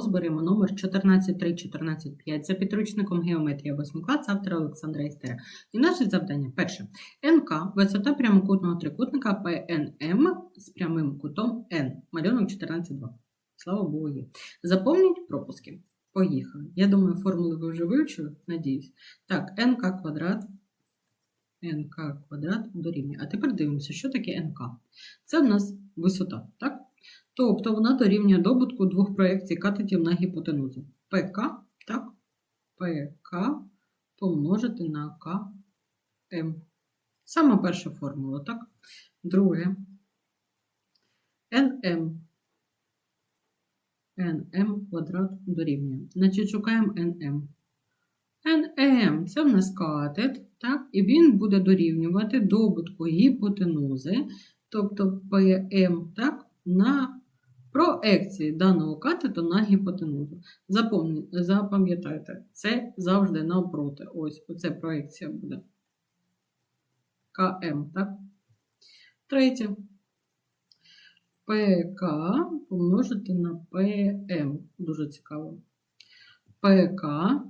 14.3, 14.5 за підручником геометрія 8 клас автора Олександра Істера. І наше завдання перше. НК – висота прямокутного трикутника ПНМ з прямим кутом N. Малюнок 14.2. Слава Богу, є. Заповніть пропуски. Поїхали. Я думаю, формули ви вже вивчили, надіюсь. Так, НК квадрат. НК квадрат дорівнює. А тепер дивимося, що таке НК. Це в нас висота, так? Тобто вона дорівнює добутку двох проєкцій катетів на гіпотенузу. ПК, так? ПК помножити на КМ. Саме перша формула, так? Друге. НМ. НМ квадрат дорівнює. Значить, шукаємо НМ. НМ це в нас катет, так? І він буде дорівнювати добутку гіпотенузи, тобто ПМ, так? на проекції даного катету на гіпотенузу. Запам'я- Запам'ятайте, це завжди навпроти. Ось оце проекція буде. КМ, так? Третє. ПК помножити на ПМ. Дуже цікаво. ПК,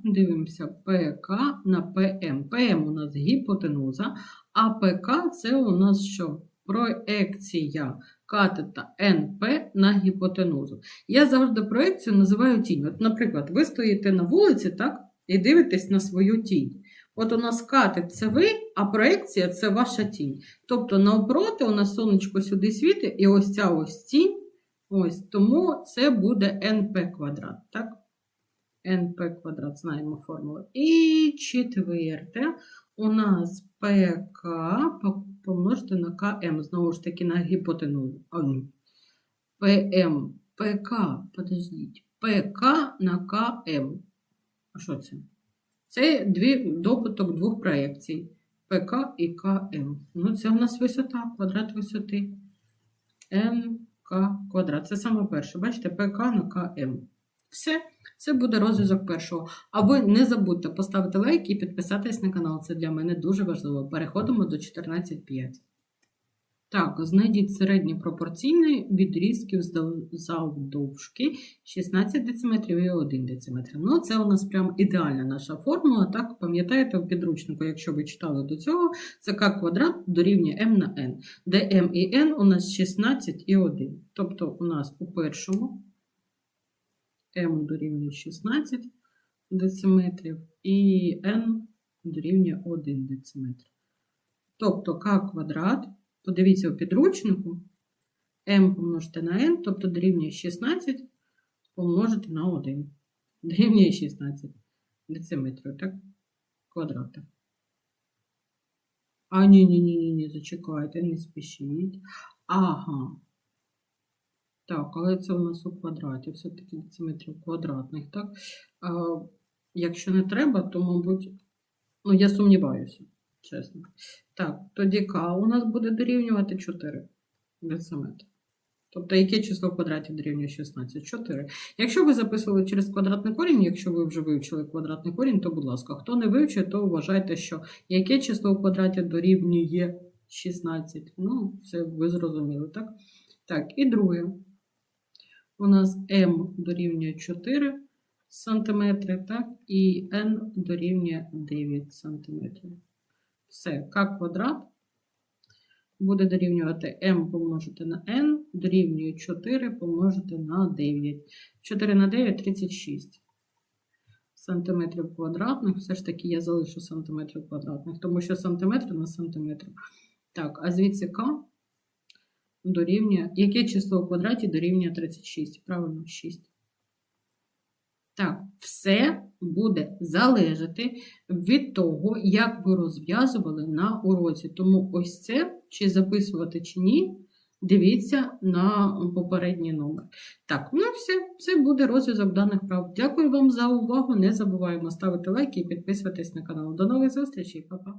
дивимося, ПК на ПМ. ПМ у нас гіпотенуза, а ПК це у нас що? Проекція катета НП на гіпотенузу. Я завжди проекцію називаю тінь. От, наприклад, ви стоїте на вулиці, так, і дивитесь на свою тінь. От у нас катет це ви, а проекція це ваша тінь. Тобто навпроти у нас сонечко сюди світить, і ось ця ось тінь. Ось, тому це буде НП квадрат, так? НП квадрат, знаємо формулу. І четверте, у нас ПК помножити на КМ, знову ж таки, на гіпотенузу. ПМ, ПК, подождіть, ПК на КМ. А що це? Це дві, добуток двох проєкцій. ПК і КМ. Ну, це у нас висота, квадрат висоти. НК квадрат. Це саме перше. Бачите, ПК на КМ. Все, це буде розв'язок першого. А ви не забудьте поставити лайк і підписатись на канал. Це для мене дуже важливо. Переходимо до 14.5. Так, знайдіть середні пропорційні відрізків завдовжки 16 дециметрів і 1 дециметр. Ну, це у нас прям ідеальна наша формула. Так, пам'ятаєте в підручнику, якщо ви читали до цього, це К квадрат дорівнює m на n, де m і n у нас 16 і 1. Тобто у нас у першому m дорівнює 16 дециметрів і n дорівнює 1 дециметр. Тобто К квадрат, подивіться у підручнику, m помножити на n, тобто дорівнює 16 помножити на 1. Дорівнює 16 дециметрів, так? Квадрата. А, ні, ні, ні, ні, ні, зачекайте, не спішіть. Ага. Так, але це у нас у квадраті, все-таки дециметрів квадратних, так? А, якщо не треба, то, мабуть, ну, я сумніваюся, чесно. Так, тоді К у нас буде дорівнювати 4 дециметри. Тобто, яке число в квадраті дорівнює 16? 4. Якщо ви записували через квадратний корінь, якщо ви вже вивчили квадратний корінь, то, будь ласка, хто не вивчив, то вважайте, що яке число в квадраті дорівнює 16. Ну, це ви зрозуміли, так? Так, і друге. У нас М дорівнює 4 см, так, і N дорівнює 9 см. Все, К квадрат буде дорівнювати m помножити на n, дорівнює 4 помножити на 9. 4 на 9 – 36 сантиметрів квадратних. Все ж таки я залишу сантиметрів квадратних, тому що сантиметр на сантиметр. Так, а звідси k дорівнює. Яке число в квадраті дорівнює 36? Правильно, 6. Так, все буде залежати від того, як ви розв'язували на уроці. Тому ось це, чи записувати, чи ні, дивіться на попередній номер. Так, ну все, це буде розв'язок даних прав. Дякую вам за увагу. Не забуваємо ставити лайки і підписуватись на канал. До нових зустрічей, Па-па!